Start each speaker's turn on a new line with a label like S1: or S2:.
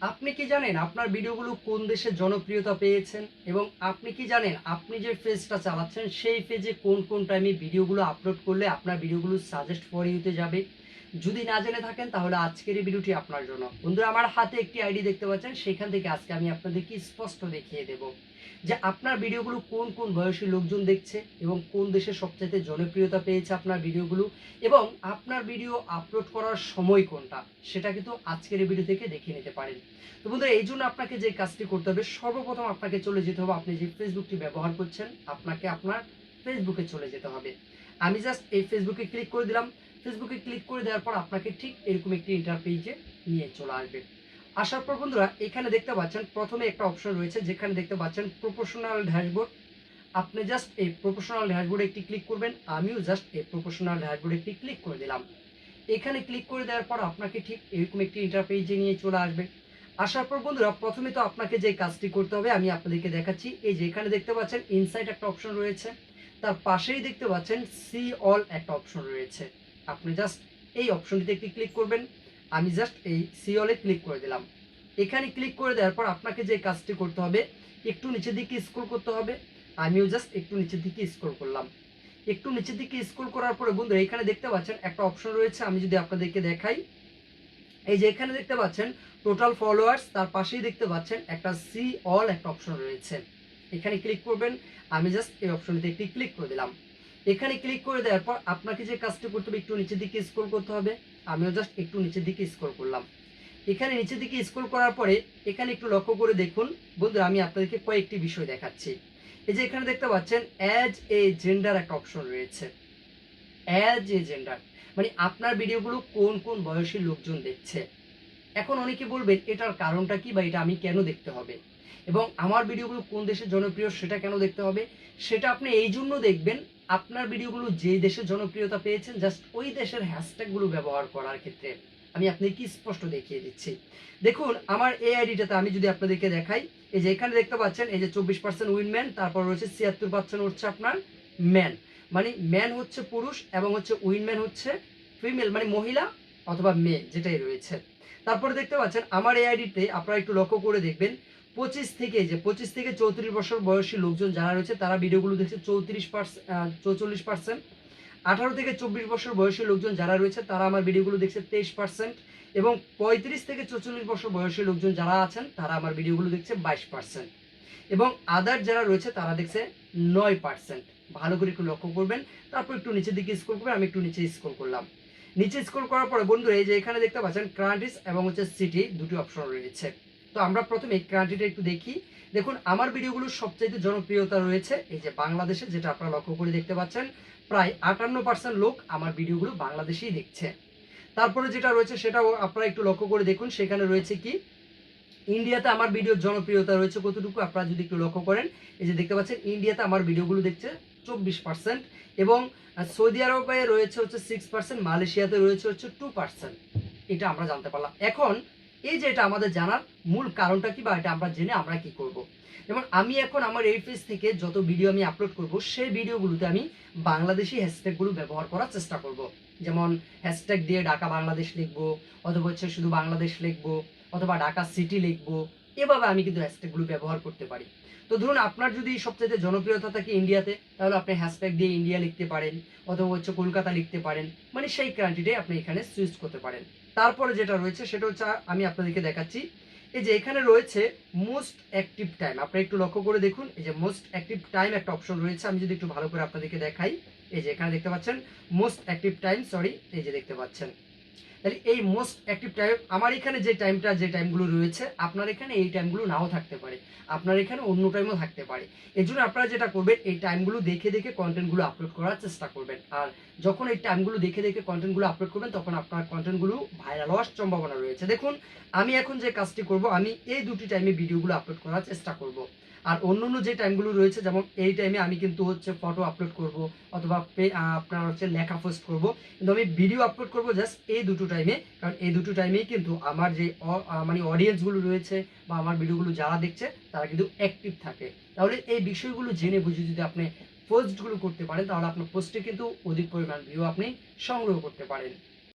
S1: আপনি কি জানেন আপনার ভিডিওগুলো কোন দেশে জনপ্রিয়তা পেয়েছেন? এবং আপনি কি জানেন আপনি যে পেজটা চালাচ্ছেন, সেই পেজে কোন কোন টাইমে ভিডিওগুলো আপলোড করলে আপনার ভিডিওগুলো সাজেস্ট ফর ইউতে যাবে? যদি না জেনে থাকেন, তাহলে আজকের এই ভিডিওটি আপনার জন্য। বন্ধুরা, আমার হাতে একটি আইডি দেখতে পাচ্ছেন। সেখান থেকে আজকে আমি আপনাদেরকে স্পষ্ট দেখিয়ে দেব। যে আপনার ভিডিওগুলো কোন কোন বয়সী লোকজন দেখছে এবং কোন দেশে সবচাইতে জনপ্রিয়তা পেয়েছে আপনার ভিডিওগুলো এবং আপনার ভিডিও আপলোড করার সময় কোনটা, সেটা কিন্তু আজকের ভিডিও থেকে দেখে নিতে পারেন। তো বন্ধুরা, এই জন্য আপনাকে যে কাজটি করতে হবে, সর্বপ্রথম আপনাকে চলে যেতে হবে, আপনি যে ফেসবুকটি ব্যবহার করছেন, আপনাকে আপনার ফেসবুকে চলে যেতে হবে। আমি জাস্ট এই ফেসবুকে ক্লিক করে দিলাম। ফেসবুকে ক্লিক করে দেওয়ার পর আপনাকে ঠিক এরকম একটি ইন্টারপেজে নিয়ে চলে আসবে। আসার পর বন্ধুরা, এখানে দেখতে পাচ্ছেন, প্রথমে একটা অপশন রয়েছে, যেখানে দেখতে পাচ্ছেন প্রফেশনাল ড্যাশবোর্ড আপনি জাস্ট এই প্রফেশনাল ড্যাশবোর্ডে একটি ক্লিক করবেন, আমিও জাস্ট এই প্রফেশনাল ড্যাশবোর্ডে একটি ক্লিক করে দিলাম। এখানে ক্লিক করে দেওয়ার পর আপনাকে ঠিক এরকম একটি ইন্টারপেজে নিয়ে চলে আসবে। আসার পর বন্ধুরা, প্রথমে তো আপনাকে যে কাজটি করতে হবে, আমি আপনাদেরকে দেখাচ্ছি। এই যে এখানে দেখতে পাচ্ছেন ইনসাইট একটা অপশন রয়েছে, তার পাশেই দেখতে পাচ্ছেন সি অল একটা অপশন রয়েছে। আপনি জাস্ট এই অপশনটিতে একটি ক্লিক করবেন আমি জাস্ট এই সি অলে ক্লিক করে দিলাম। এখানে ক্লিক করে দেওয়ার পর আপনাকে যে কাজটি করতে হবে, একটু নিচের দিকে স্ক্রল করতে হবে। আমিও জাস্ট একটু নিচের দিকে স্ক্রল করলাম। একটু নিচের দিকে স্ক্রল করার পরে বন্ধুরা, এখানে দেখতে পাচ্ছেন একটা অপশন রয়েছে, আমি যদি আপনাদেরকে দেখাই। এই যে এখানে দেখতে পাচ্ছেন টোটাল ফলোয়ার্স তার পাশেই দেখতে পাচ্ছেন একটা সি অল একটা অপশন রয়েছে। এখানে ক্লিক করবেন, আমি জাস্ট এই অপশনটিতে একটি ক্লিক করে দিলাম। এখানে ক্লিক করে দেওয়ার পর আপনাকে যে কাজটি করতে হবে, একটু নিচের দিকে স্ক্রল করতে হবে। আমিও জাস্ট একটু নিচের দিকে স্ক্রল করলাম। এখানে নিচের দিকে স্ক্রল করার পরে এখানে একটু লক্ষ্য করে দেখুন, বন্ধুরা, আমি আপনাদেরকে কয়েকটি বিষয় দেখাচ্ছি। এই যে এখানে দেখতে পাচ্ছেন অ্যাজ এ জেন্ডার একটা অপশন রয়েছে। অ্যাজ এ জেন্ডার মানে আপনার ভিডিওগুলো কোন কোন বয়সী লোকজন দেখছে। এখন অনেকে বলবেন, এটার কারণটা কি বা এটা আমি কেন দেখতে হবে? এবং আমার ভিডিওগুলো কোন দেশে জনপ্রিয় সেটা কেন দেখতে হবে? সেটা আপনি এই জন্য দেখবেন আপনার ভিডিওগুলো যে দেশে জনপ্রিয়তা পেয়েছেন জাস্ট ওই দেশের হ্যাশট্যাগুলো ব্যবহার করার ক্ষেত্রে আমি আপনাকে কি স্পষ্ট দেখিয়ে দিচ্ছি। দেখুন, আমার এই আইডিটাতে আমি যদি আপনাদেরকে দেখাই, এই যে এখানে দেখতে পাচ্ছেন, এই যে চব্বিশ পার্সেন্ট উইনম্যান তারপর রয়েছে ছিয়াত্তর পার্সেন্ট হচ্ছে আপনার ম্যান মানে ম্যান হচ্ছে পুরুষ এবং হচ্ছে উইনম্যান হচ্ছে ফিমেল মানে মহিলা অথবা মেয়ে, যেটাই রয়েছে। তারপরে দেখতে পাচ্ছেন, আমার এই আইডিতে আপনারা একটু লক্ষ্য করে দেখবেন পঁচিশ থেকে, যে পঁচিশ থেকে চৌত্রিশ বছর বয়সী লোকজন যারা রয়েছে, তারা ভিডিওগুলো দেখছে চৌত্রিশ পার্সেন্ট চৌচল্লিশ পার্সেন্ট। আঠারো থেকে চব্বিশ বছর বয়সী লোকজন যারা রয়েছে, তারা আমার ভিডিওগুলো দেখছে তেইশ পার্সেন্ট। এবং পঁয়ত্রিশ থেকে চৌচল্লিশ বছর বয়সী লোকজন যারা আছেন, তারা আমার ভিডিওগুলো দেখছে বাইশ পার্সেন্ট। এবং আদার যারা রয়েছে, তারা দেখছে নয় পার্সেন্ট। ভালো করে একটু লক্ষ্য করবেন। তারপর একটু নিচের দিকে স্ক্রল করবেন, আমি একটু নিচে স্ক্রল করলাম। নিচে স্ক্রল করার পরে বন্ধু এই যে এখানে দেখতে পাচ্ছেন ক্রান্টিস এবং হচ্ছে সিটি দুটি অপশন রয়েছে। তো আমরা প্রথমে ক্রান্টিটা একটু দেখি। দেখুন, আমার ভিডিওগুলোর সবচাইতে জনপ্রিয়তা রয়েছে এই যে বাংলাদেশে, যেটা আপনারা লক্ষ্য করে দেখতে পাচ্ছেন, প্রায় আটান্ন পার্সেন্ট লোক আমার ভিডিওগুলো বাংলাদেশেই দেখছে। তারপরে যেটা রয়েছে, সেটাও আপনারা একটু লক্ষ্য করে দেখুন, সেখানে রয়েছে কি? ইন্ডিয়াতে আমার ভিডিওর জনপ্রিয়তা রয়েছে কতটুকু, আপনারা যদি একটু লক্ষ্য করেন, এই যে দেখতে পাচ্ছেন, ইন্ডিয়াতে আমার ভিডিওগুলো দেখছে চব্বিশ পার্সেন্ট এবং সৌদি আরবে রয়েছে হচ্ছে সিক্স পার্সেন্ট মালয়েশিয়াতে রয়েছে হচ্ছে টু পার্সেন্ট এটা আমরা জানতে পারলাম। এখন এই যে এটা আমাদের জানার মূল কারণটা কি বা এটা আমরা জেনে আমরা কি করব। যেমন আমি এখন আমার এই পেজ থেকে যত ভিডিও আমি আপলোড করব, সেই ভিডিওগুলোতে আমি বাংলাদেশি হ্যাশট্যাগুলো ব্যবহার করার চেষ্টা করব। যেমন হ্যাশট্যাগ দিয়ে ঢাকা বাংলাদেশ লিখব, অথবা হচ্ছে শুধু বাংলাদেশ লিখব, অথবা ঢাকা সিটি লিখব, এভাবে আমি কিন্তু হ্যাশট্যাগুলো ব্যবহার করতে পারি তো ধরুন আপনার যদি সবচেয়ে জনপ্রিয়তা থাকে ইন্ডিয়াতে তাহলে আপনি হ্যাশট্যাগ দিয়ে ইন্ডিয়া লিখতে পারেন, অথবা হচ্ছে কলকাতা লিখতে পারেন মানে সেই কান্ট্রিটাই আপনি এখানে সুইচ করতে পারেন তারপরে যেটা রয়েছে সেটা হচ্ছে আমি আপনাদেরকে দেখাচ্ছি। এই যে এখানে রয়েছে মোস্ট অ্যাক্টিভ টাইম আপনারা একটু লক্ষ্য করে দেখুন, এই যে মোস্ট অ্যাক্টিভ টাইম একটা অপশন রয়েছে। আমি যদি একটু ভালো করে আপনাদেরকে দেখাই, এই যে এখানে দেখতে পাচ্ছেন মোস্ট অ্যাক্টিভ টাইম সরি এই যে দেখতে পাচ্ছেন। তাহলে এই মোস্ট অ্যাক্টিভ টাইম আমার এখানে যে টাইমটা যে টাইমগুলো রয়েছে, আপনার এখানে এই টাইমগুলো নাও থাকতে পারে। আপনার এখানে অন্য টাইমও থাকতে পারে। এর জন্য আপনারা যেটা করবেন, এই টাইমগুলো দেখে দেখে কন্টেন্টগুলো আপলোড করার চেষ্টা করবেন। আর যখন এই টাইমগুলো দেখে দেখে কন্টেন্টগুলো আপলোড করবেন, তখন আপনার কন্টেন্টগুলো ভাইরাল হওয়ার সম্ভাবনা রয়েছে। দেখুন, আমি এখন যে কাজটি করব, আমি এই দুটি টাইমে ভিডিওগুলো আপলোড করার চেষ্টা করব। আর অন্য অন্য যে টাইমগুলো রয়েছে, যেমন এই টাইমে আমি কিন্তু হচ্ছে ফটো আপলোড করব, অথবা আপনার হচ্ছে লেখা পোস্ট করব। কিন্তু আমি ভিডিও আপলোড করব জাস্ট এই দুটো টাইমে কারণ এই দুটো টাইমেই কিন্তু আমার যে মানে অডিয়েন্সগুলো রয়েছে বা আমার ভিডিওগুলো যারা দেখছে, তারা কিন্তু অ্যাক্টিভ থাকে। তাহলে এই বিষয়গুলো জেনে বুঝে যদি আপনি পোস্টগুলো করতে পারেন, তাহলে আপনার পোস্টে কিন্তু অধিক পরিমাণ ভিউ আপনি সংগ্রহ করতে পারেন।